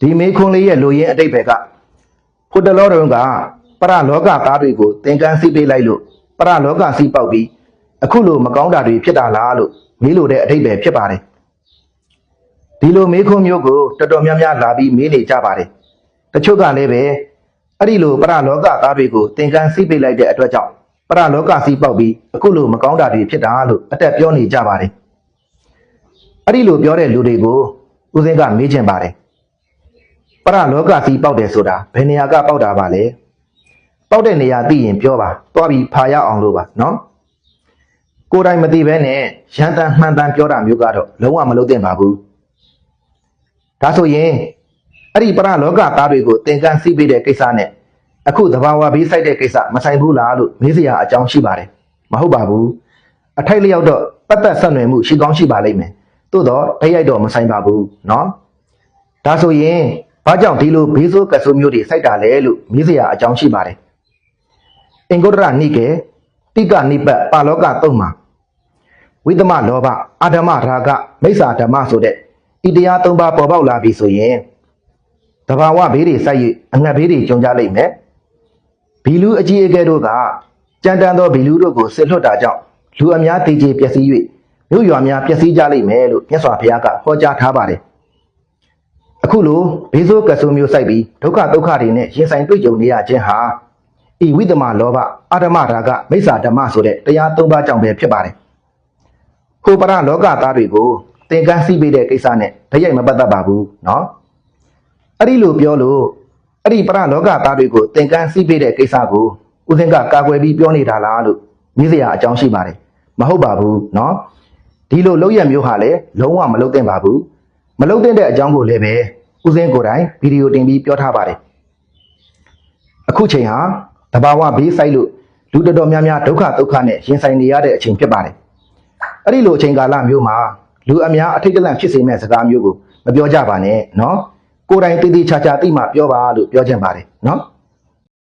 ဒီမေခွန်းလေးရဲ့လူရင်းအတိတ်ဘက်ကဖုတလောတုံးကပရလောကသားတွေကိုသင်္ကန်းစီးပေးလိုက်လို့ပရလောကစီးပေါက်ပြီးအခုလိုမကောင်းတာတွေဖြစ်တာလားလို့မေးလို့တဲ့အတိတ်ပဲဖြစ်ပါတယ်ဒီလိုမေခွန်းမျိုးကိုတော်တော်များများလာပြီးမေးနေကြပါတယ်တချို့ကလည်းပဲအဲ့ဒီလိုပရလောကသားတွေကိုသင်္ကန်းစီးပေးလိုက်တဲ့အတွက်ကြောင့်ပရလောကစီးပေါက်ပြီးအခုလိုမကောင်းတာတွေဖြစ်တာလို့အတက်ပြောနေကြပါတယ်အဲ့ဒီလိုပြောတဲ့လူတွေကိုဦးစင်းကမေးချင်ပါတယ်ပ ရလောကစီပေါက်တယ်ဆိုတာဘယ်နေရာကပေါက်တာပါလဲပေါက်တဲ့နေရာသိရင်ပြောပါသွားပြီးဖာရအောင်လို့ပါနော်ကိုယ်တိုင်မသိဘဲနဲ့ရန်တန်မှန်တန်ပြောတာမျိုးကတော့လုံးဝမလုပ်သင့်ပါဘူးဒါဆိုရင်အဲ့ဒီပရလောကသားတွေကိုသင်္ကန်းစီးပေးတဲ့ကိစ္စနဲ့အခုသဘာဝဘေးဆိုင်တဲ့ကိစ္စမဆိုင်ဘူးလားလို့မေးစရာအကြောင်းရှိပါတယ်မဟုတ်ပါဘူးအထိုက်လျောက်တော့ပတ်သက်ဆက်နွယ်မှုရှိကောင်းရှိပါလိမ့်မယ်သို့တော့တရိုက်တော့မဆိုင်ပါဘူးနော်ဒါဆိုရင် ဘာကြောင့်ဒီလိုဘေးဆိုးကဆူမျိုးတွေစိုက်တာလဲလို့မေးစရာအကြောင်းရှိပါတယ်။အင်္ဂုတ္တရနိကေတိကနိပတ်ပါလောကသုံးမှာဝိသမလောဘအာဓမ္မရာဂမိစ္ဆာဓမ္မဆိုတဲ့ဤတရားသုံးပါးပေါ်ပေါက်လာပြီဆိုရင်တဘာဝဘေးတွေစိုက်၍အငတ်ဘေးတွေကြုံကြလိမ့်မယ်။ဘီလူအကြီးအကဲတို့ကကြံတန်းသောဘီလူတို့ကိုဆစ်လွတ်တာကြောင့်လူအများတည်ကြည်ပျက်စီး၍မြို့ရွာများပျက်စီးကြလိမ့်မယ်လို့မြတ်စွာဘုရားကဟောကြားထားပါတယ်။ အခုလိုဘေးဆိုးကဆူမျိုးစိုက်ပြီးဒုက္ခဒုက္ခတွေနဲ့ရင်ဆိုင်တွေ့ကြုံနေရခြင်းဟာဤဝိသမလောဘအာဓမ္မရာဂမိစ္ဆာဓမ္မဆိုတဲ့တရားသုံးပါးကြောင့်ပဲဖြစ်ပါတယ်။ကိုပရလောကသားတွေကိုသင်္ကန်းစီးပေးတဲ့ကိစ္စနဲ့တရိုက်မပတ်သက်ပါဘူးနော်။အဲ့ဒီလိုပြောလို့အဲ့ဒီပရလောကသားတွေကိုသင်္ကန်းစီးပေးတဲ့ကိစ္စကိုဦးစင်းကကာကွယ်ပြီးပြောနေတာလားလို့မြည်စရာအကြောင်းရှိပါတယ်။မဟုတ်ပါဘူးနော်။ဒီလိုလောက်ရမျိုးဟာလည်းလုံးဝမလုပ်သင့်ပါဘူး။မလုတ်တဲ့အကြောင်းကိုလည်းပဲ ဦးစင်းကိုယ်တိုင်ဗီဒီယိုတင်ပြီးပြောထားပါတယ်အခုချိန်ဟာတဘာဝဘေးဆိုင်လို့လူတော်တော်များများဒုက္ခဒုက္ခနဲ့ရင်ဆိုင်နေရတဲ့အချိန်ဖြစ်ပါတယ်အဲ့ဒီလိုအချိန်ကာလမျိုးမှာလူအများအထိတ်တလန့်ဖြစ်စေမဲ့စကားမျိုးကိုမပြောကြပါနဲ့နော်ကိုယ်တိုင်တည်တည်ချာချာသိမှပြောပါလို့ပြောချင်ပါတယ်နော်